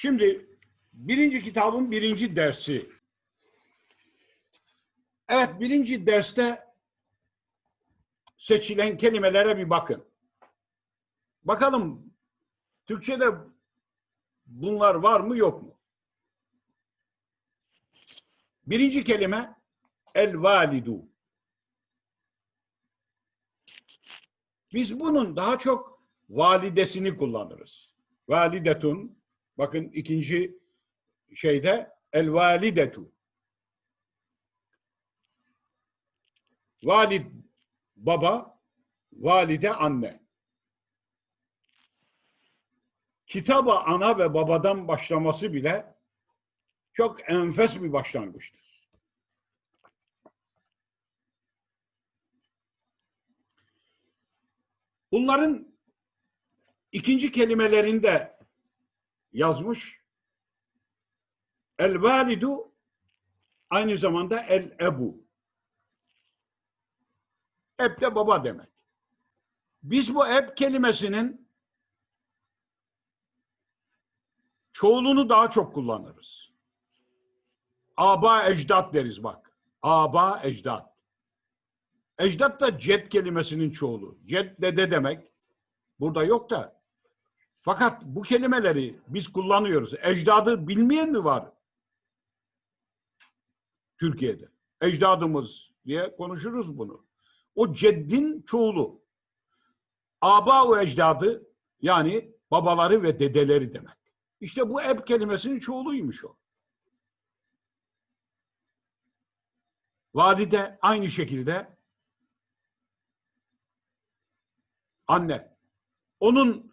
Şimdi birinci kitabın birinci dersi. Evet birinci derste seçilen kelimelere bir bakın. Bakalım Türkçe'de bunlar var mı yok mu? Birinci kelime el validu. Biz bunun daha çok validesini kullanırız. Validetun. Bakın ikinci şeyde el validetu. Valid baba, valide anne. Kitaba ana ve babadan başlaması bile çok enfes bir başlangıçtır. Bunların ikinci kelimelerinde yazmış. El validu aynı zamanda el ebu. Eb de baba demek. Biz bu eb kelimesinin çoğulunu daha çok kullanırız. Aba ecdat deriz bak. Aba ecdat. Ecdat da ced kelimesinin çoğulu. Ced dede demek. Burada yok da. Fakat bu kelimeleri biz kullanıyoruz. Ecdadı bilmeyen mi var? Türkiye'de. Ecdadımız diye konuşuruz bunu. O ceddin çoğulu. Aba ve ecdadı yani babaları ve dedeleri demek. İşte bu eb kelimesinin çoğuluymuş o. Valide aynı şekilde anne. Onun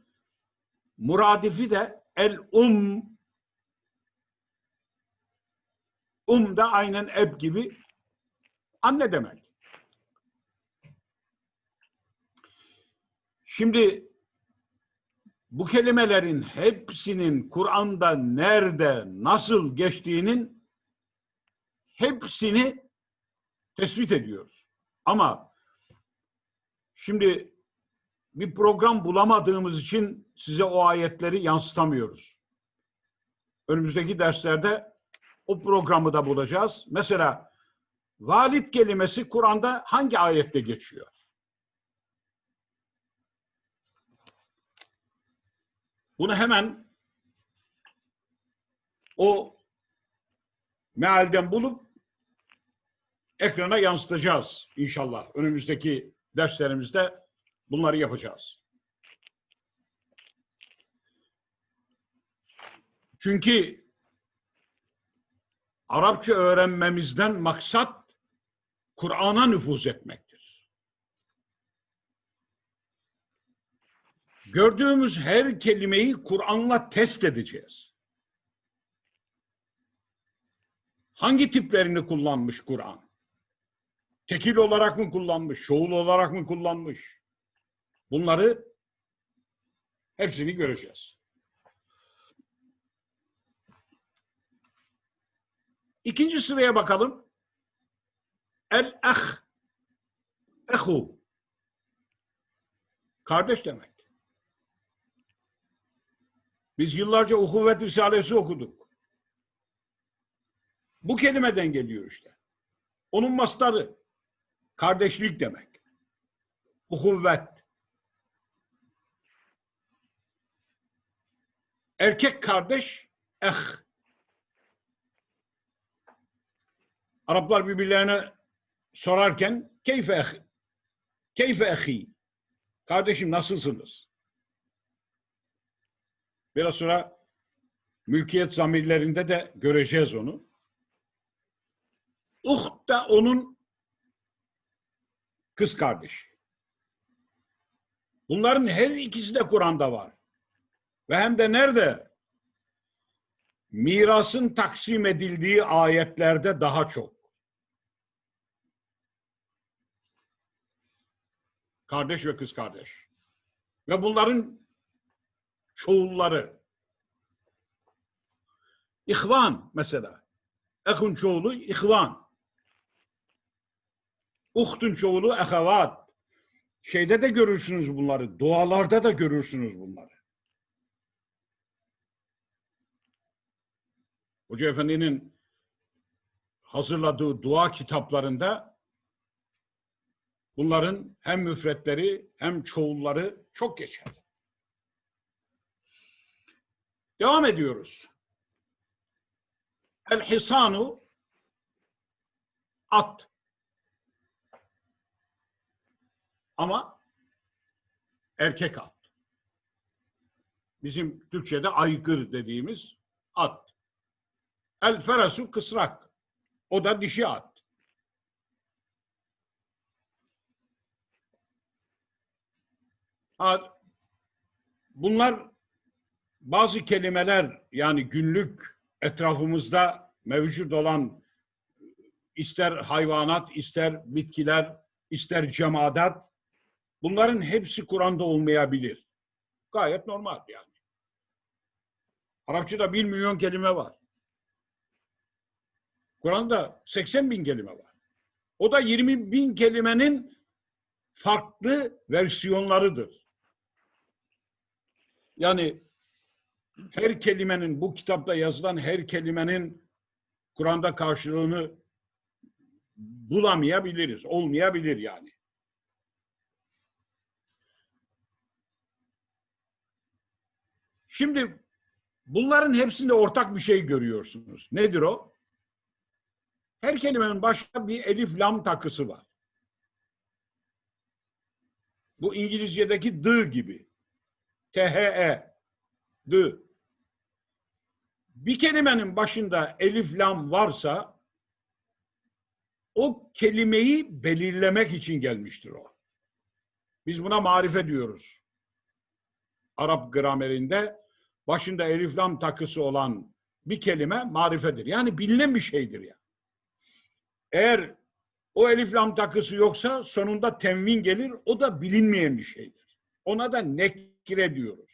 muradifi de el um um da aynen eb gibi anne demek. Şimdi bu kelimelerin hepsinin Kur'an'da nerede, nasıl geçtiğinin hepsini tespit ediyoruz. Ama şimdi bir program bulamadığımız için size o ayetleri yansıtamıyoruz. Önümüzdeki derslerde o programı da bulacağız. Mesela valid kelimesi Kur'an'da hangi ayette geçiyor? Bunu hemen o mealden bulup ekrana yansıtacağız inşallah. Önümüzdeki derslerimizde bunları yapacağız. Çünkü Arapça öğrenmemizden maksat Kur'an'a nüfuz etmektir. Gördüğümüz her kelimeyi Kur'an'la test edeceğiz. Hangi tiplerini kullanmış Kur'an? Tekil olarak mı kullanmış, şoğul olarak mı kullanmış? Bunları hepsini göreceğiz. İkinci sıraya bakalım. El-ah. Ehu. Kardeş demek. Biz yıllarca uhuvvet risalesi okuduk. Bu kelimeden geliyor işte. Onun mastarı. Kardeşlik demek. Uhuvvet. Erkek kardeş eh. Araplar birbirlerine sorarken keyfe ehi, keyfe ehi, kardeşim nasılsınız? Biraz sonra mülkiyet zamirlerinde de göreceğiz onu. Uht da onun kız kardeşi. Bunların her ikisi de Kur'an'da var. Ve hem de nerede? Mirasın taksim edildiği ayetlerde daha çok. Kardeş ve kız kardeş. Ve bunların çoğulları. İhvan mesela. Ehun çoğulu ihvan. Uhtun çoğulu ehevat. Şeyde de görürsünüz bunları. Dualarda da görürsünüz bunları. Hoca Efendi'nin hazırladığı dua kitaplarında bunların hem müfretleri hem çoğulları çok geçer. Devam ediyoruz. El hisanu at. Ama erkek at. Bizim Türkçe'de aygır dediğimiz at. El ferasu kısrak. O da dişi. At. Bunlar bazı kelimeler yani günlük etrafımızda mevcut olan ister hayvanat, ister bitkiler, ister cemaat bunların hepsi Kur'an'da olmayabilir. Gayet normal yani. Arapçada bir milyon kelime var. Kur'an'da 80 bin kelime var. O da 20 bin kelimenin farklı versiyonlarıdır. Yani her kelimenin, bu kitapta yazılan her kelimenin Kur'an'da karşılığını bulamayabiliriz. Olmayabilir yani. Şimdi bunların hepsinde ortak bir şey görüyorsunuz. Nedir o? Her kelimenin başında bir elif lam takısı var. Bu İngilizce'deki d gibi. T-H-E. D. Bir kelimenin başında elif lam varsa o kelimeyi belirlemek için gelmiştir o. Biz buna marife diyoruz. Arap gramerinde başında elif lam takısı olan bir kelime marifedir. Yani bilinen bir şeydir ya. Eğer o elif lam takısı yoksa sonunda tenvin gelir. O da bilinmeyen bir şeydir. Ona da nekire diyoruz.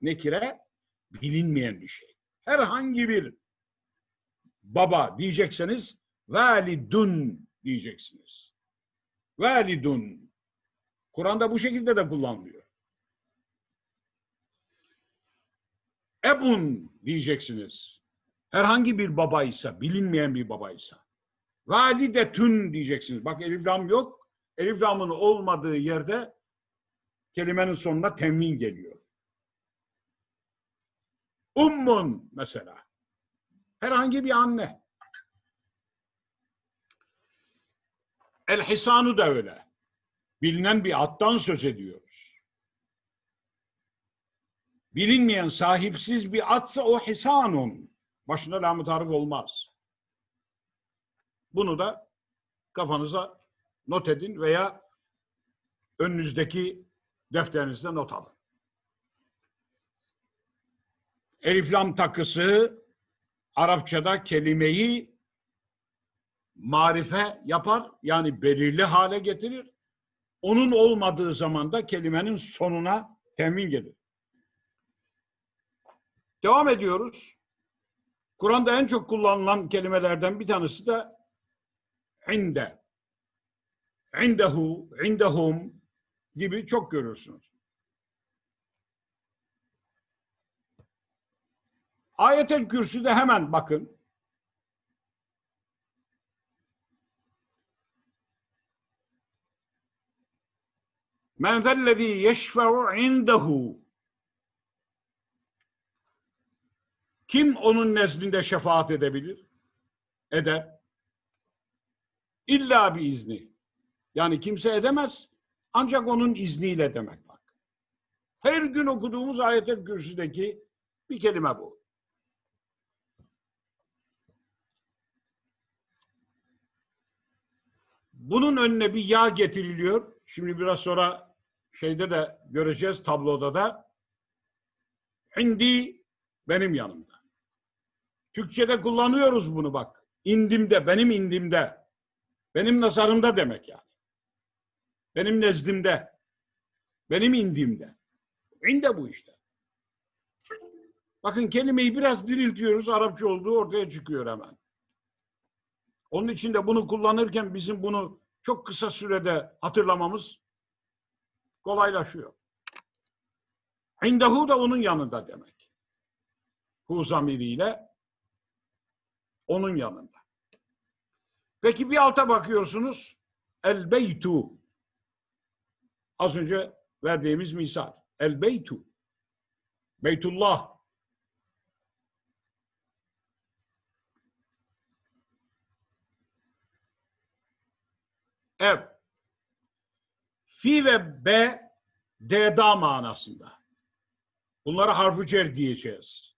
Nekire bilinmeyen bir şey. Herhangi bir baba diyecekseniz validun diyeceksiniz. Validun. Kur'an'da bu şekilde de kullanılıyor. Ebun diyeceksiniz. Herhangi bir babaysa, bilinmeyen bir babaysa. Validetün diyeceksiniz. Bak elif lam yok. Elif lamın olmadığı yerde kelimenin sonuna temin geliyor. Ummun mesela. Herhangi bir anne. El hisanu da öyle. Bilinen bir attan söz ediyoruz. Bilinmeyen, sahipsiz bir atsa o hisanun. Başına lam tarif olmaz. Bunu da kafanıza not edin veya önünüzdeki defterinizde not alın. Eliflam takısı Arapçada kelimeyi marife yapar yani belirli hale getirir. Onun olmadığı zaman da kelimenin sonuna temin gelir. Devam ediyoruz. Kur'an'da en çok kullanılan kelimelerden bir tanesi de inde. İndehu, indehum gibi çok görürsünüz. Ayet-el Kürsü'de hemen bakın. Men zellezî yeşfe'u indehu Kim onun nezdinde şefaat edebilir? Eder. İlla bir izni. Yani kimse edemez. Ancak onun izniyle demek bak. Her gün okuduğumuz ayet-el kürsüdeki bir kelime bu. Bunun önüne bir yağ getiriliyor. Şimdi biraz sonra şeyde de göreceğiz tabloda da. Hindi benim yanımda. Türkçe'de kullanıyoruz bunu bak. İndimde, benim indimde. Benim nazarımda demek yani. Benim nezdimde. Benim indimde. İnde bu işte. Bakın kelimeyi biraz diriltiyoruz. Arapça olduğu ortaya çıkıyor hemen. Onun için de bunu kullanırken bizim bunu çok kısa sürede hatırlamamız kolaylaşıyor. İndehu da onun yanında demek. Hu zamiriyle Onun yanında. Peki bir alta bakıyorsunuz. El beytu. Az önce verdiğimiz misal. El beytu. Beytullah. Ev. Fi ve B D'da manasında. Bunlara harfi cer diyeceğiz.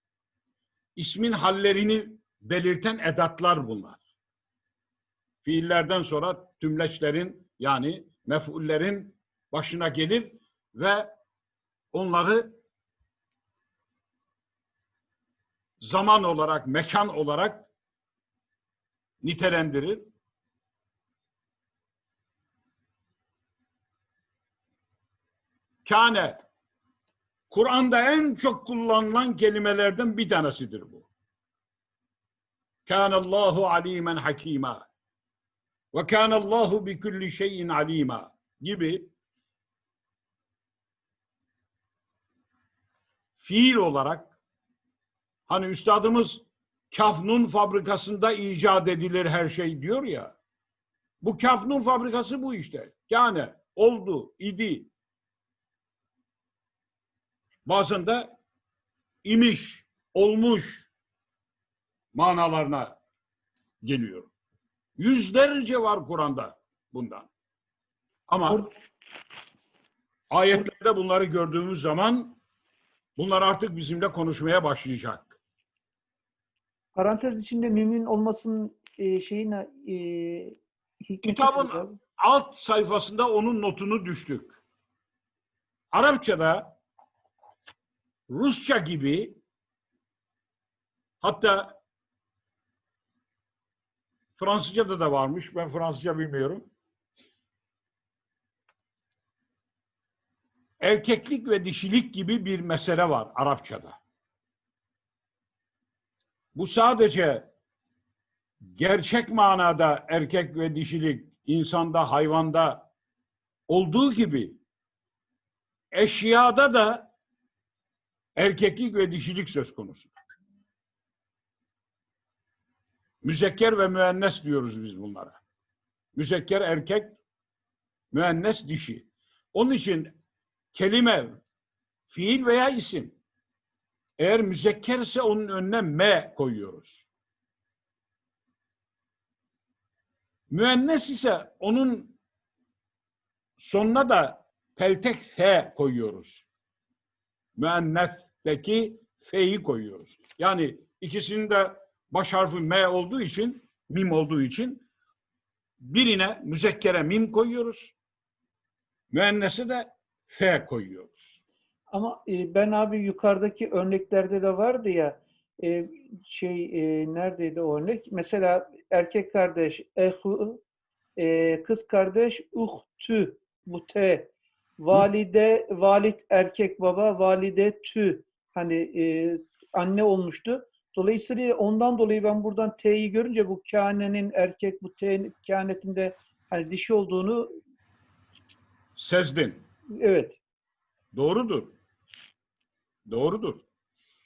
İsmin hallerini belirten edatlar bunlar. Fiillerden sonra tümleçlerin yani mef'ullerin başına gelir ve onları zaman olarak, mekan olarak nitelendirir. Kâne Kur'an'da en çok kullanılan kelimelerden bir tanesidir bu. Kânallahu alimen hakîmâ ve kânallahu bi kulli şeyin alîmâ gibi fiil olarak hani üstadımız kafnun fabrikasında icat edilir her şey diyor ya. Bu kafnun fabrikası bu işte. Yani oldu, idi. Bazen de imiş, olmuş manalarına geliyor. Yüzlerce var Kur'an'da bundan. Ama ayetlerde bunları gördüğümüz zaman bunlar artık bizimle konuşmaya başlayacak. Parantez içinde mümin olmasının e, şeyine e, Kitabın- alt sayfasında onun notunu düştük. Arapçada Rusça gibi hatta Fransızca'da da varmış. Ben Fransızca bilmiyorum. Erkeklik ve dişilik gibi bir mesele var Arapçada. Bu sadece gerçek manada erkek ve dişilik insanda, hayvanda olduğu gibi eşyada da erkeklik ve dişilik söz konusu. Müzekker ve müennes diyoruz biz bunlara. Müzekker erkek, müennes dişi. Onun için kelime, fiil veya isim eğer müzekkerse onun önüne me koyuyoruz. Müennes ise onun sonuna da peltek f koyuyoruz. Müennetteki f'yi koyuyoruz. Yani ikisinin de baş harfi m olduğu için, mim olduğu için birine müzekkere mim koyuyoruz. Müennese de f koyuyoruz. Ama e, ben abi yukarıdaki örneklerde de vardı ya e, şey e, neredeydi o örnek? Mesela erkek kardeş ehu, kız kardeş uhtü bu te valide valit erkek baba valide tü hani anne olmuştu. Dolayısıyla ondan dolayı ben buradan T'yi görünce bu kânenin erkek bu T kânetinde hani dişi olduğunu Sezdin. evet Doğrudur. Doğrudur.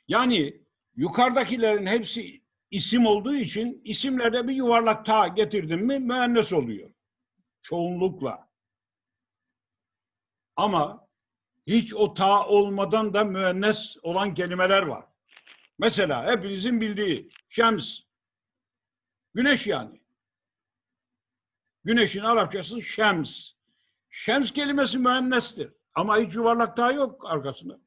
Yani yukarıdakilerin hepsi isim olduğu için isimlerde bir yuvarlak ta getirdim mi müennes oluyor. Çoğunlukla. Ama hiç o ta olmadan da müennes olan kelimeler var. Mesela hepinizin bildiği şems. Güneş yani. Güneşin Arapçası şems. Şems kelimesi müennestir. Ama hiç yuvarlak ta yok arkasında.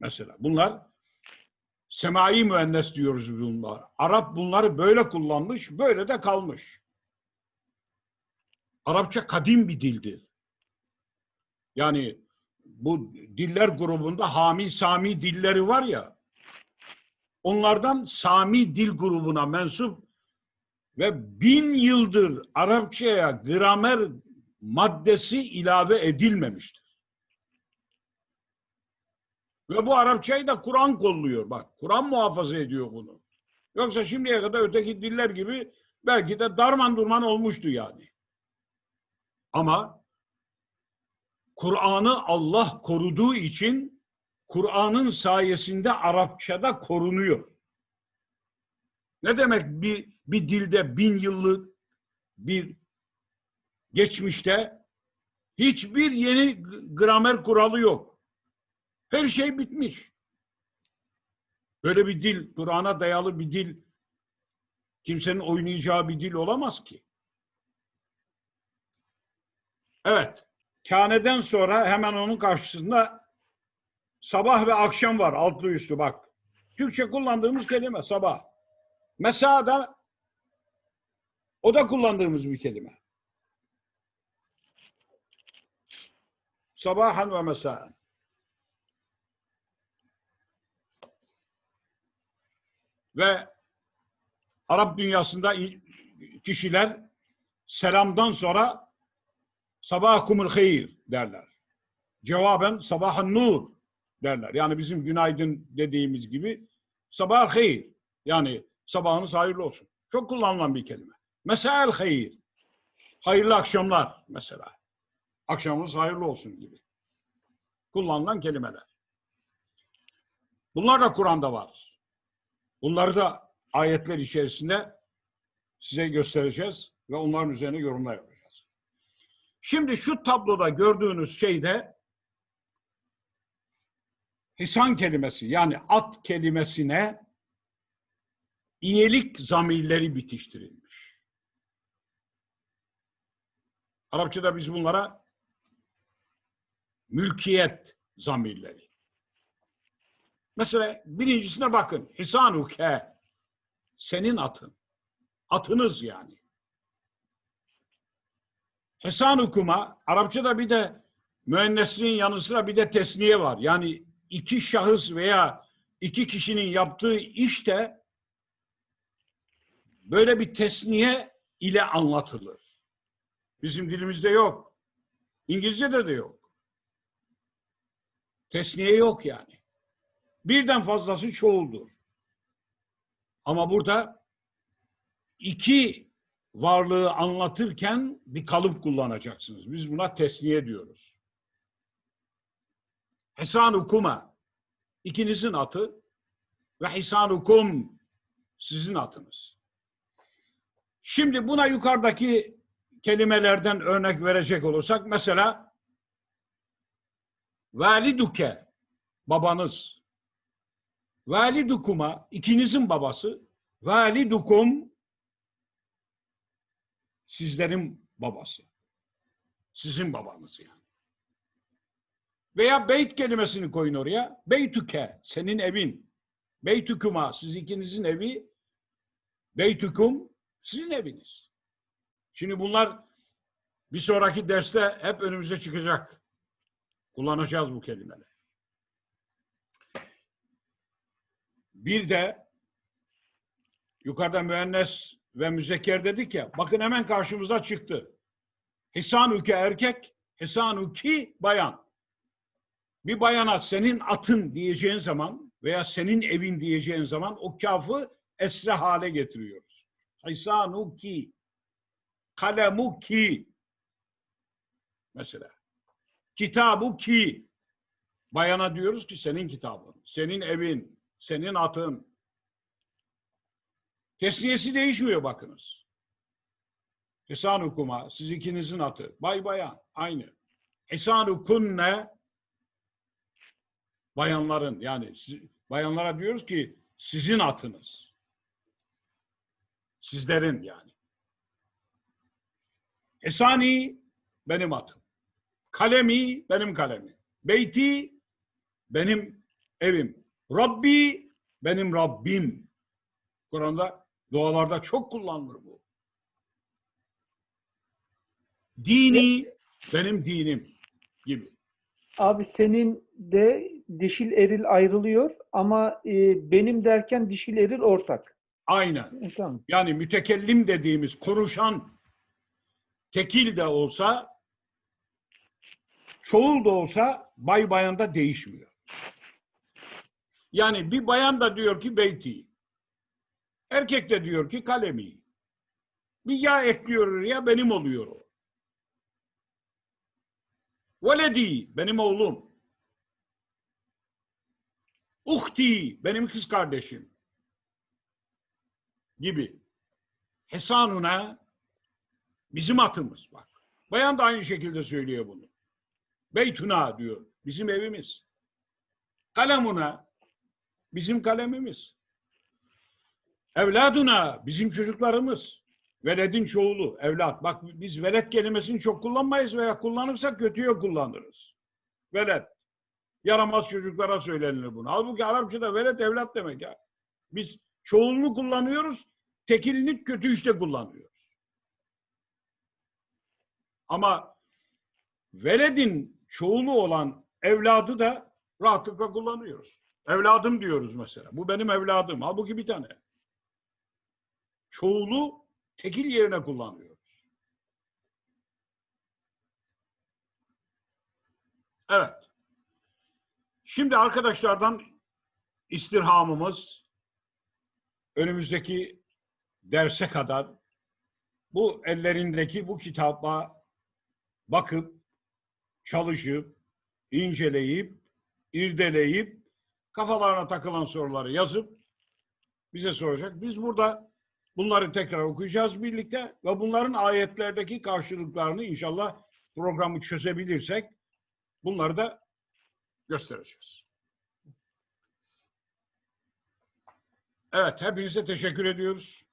Mesela bunlar semai müennes diyoruz bunlar. Arap bunları böyle kullanmış, böyle de kalmış. Arapça kadim bir dildir. Yani bu diller grubunda Hami Sami dilleri var ya, onlardan Sami dil grubuna mensup ve bin yıldır Arapçaya gramer maddesi ilave edilmemiştir. Ve bu Arapçayı da Kur'an kolluyor. Bak Kur'an muhafaza ediyor bunu. Yoksa şimdiye kadar öteki diller gibi belki de darman durman olmuştu yani. Ama Kur'an'ı Allah koruduğu için Kur'an'ın sayesinde Arapçada korunuyor. Ne demek bir, bir dilde bin yıllık bir geçmişte hiçbir yeni gramer kuralı yok. Her şey bitmiş. Böyle bir dil, Kur'an'a dayalı bir dil kimsenin oynayacağı bir dil olamaz ki. Evet. Kâneden sonra hemen onun karşısında sabah ve akşam var altlı üstü bak. Türkçe kullandığımız kelime sabah. Mesa da o da kullandığımız bir kelime. Sabahan ve mesaen. Ve Arap dünyasında kişiler selamdan sonra sabahakumul hayır derler. Cevaben sabahan nur derler. Yani bizim günaydın dediğimiz gibi sabah hayır. Yani sabahınız hayırlı olsun. Çok kullanılan bir kelime. Mesael hayır. Hayırlı akşamlar mesela. Akşamınız hayırlı olsun gibi. Kullanılan kelimeler. Bunlar da Kur'an'da var. Bunları da ayetler içerisinde size göstereceğiz ve onların üzerine yorumlar yapacağız. Şimdi şu tabloda gördüğünüz şeyde hisan kelimesi yani at kelimesine iyilik zamirleri bitiştirilmiş. Arapçada biz bunlara mülkiyet zamirleri. Mesela birincisine bakın. Hisanuke. Senin atın. Atınız yani. Hisanukuma Arapçada bir de müennesliğin yanı sıra bir de tesniye var. Yani iki şahıs veya iki kişinin yaptığı iş de böyle bir tesniye ile anlatılır. Bizim dilimizde yok. İngilizce'de de yok. Tesniye yok yani. Birden fazlası çoğuldur. Ama burada iki varlığı anlatırken bir kalıp kullanacaksınız. Biz buna tesniye diyoruz. Hisanukuma ikinizin atı ve hisanukum sizin atınız. Şimdi buna yukarıdaki kelimelerden örnek verecek olursak mesela validuke babanız validukuma ikinizin babası validukum sizlerin babası. Sizin babanız yani. Veya beyt kelimesini koyun oraya. Beytüke senin evin. Beytükuma siz ikinizin evi. Beytükum sizin eviniz. Şimdi bunlar bir sonraki derste hep önümüze çıkacak. Kullanacağız bu kelimeleri. Bir de yukarıda müennes ve müzekker dedik ya. Bakın hemen karşımıza çıktı. Hisanuke erkek, hisanuki bayan. Bir bayana senin atın diyeceğin zaman veya senin evin diyeceğin zaman o kafı esre hale getiriyoruz. Hisanuki kalemu ki mesela kitabu ki bayana diyoruz ki senin kitabın, senin evin, senin atın. Tesniyesi değişmiyor bakınız. Hisanukuma, siz ikinizin atı. Bay bayan, aynı. Hisanukunne, bayanların yani siz- bayanlara diyoruz ki sizin atınız. Sizlerin yani. Esani benim atım. Kalemi benim kalemim. Beyti benim evim. Rabbi benim Rabbim. Kur'an'da dualarda çok kullanılır bu. Dini benim dinim gibi. Abi senin de dişil eril ayrılıyor ama e, benim derken dişil eril ortak. Aynen. E, tamam. Yani mütekellim dediğimiz konuşan tekil de olsa çoğul da olsa bay bayanda değişmiyor. Yani bir bayan da diyor ki beyti. Erkek de diyor ki kalemi. Bir ya ekliyor ya benim oluyor o. Veledi benim oğlum. Uhti benim kız kardeşim. gibi. Hesanuna bizim atımız bak. Bayan da aynı şekilde söylüyor bunu. Beytuna diyor. Bizim evimiz. Kalemuna bizim kalemimiz. Evladuna bizim çocuklarımız. Veledin çoğulu, evlat. Bak biz velet kelimesini çok kullanmayız veya kullanırsak kötüye kullanırız. Velet. Yaramaz çocuklara söylenir bunu. Halbuki Arapçada velet evlat demek ya. Biz çoğulunu kullanıyoruz, tekilini kötü işte kullanıyoruz. Ama veledin çoğulu olan evladı da rahatlıkla kullanıyoruz. Evladım diyoruz mesela. Bu benim evladım. Halbuki bir tane. Çoğulu tekil yerine kullanıyoruz. Evet. Şimdi arkadaşlardan istirhamımız önümüzdeki derse kadar bu ellerindeki bu kitaba bakıp, çalışıp, inceleyip, irdeleyip, kafalarına takılan soruları yazıp bize soracak. Biz burada bunları tekrar okuyacağız birlikte ve bunların ayetlerdeki karşılıklarını inşallah programı çözebilirsek bunları da göstereceğiz. Evet, hepinize teşekkür ediyoruz.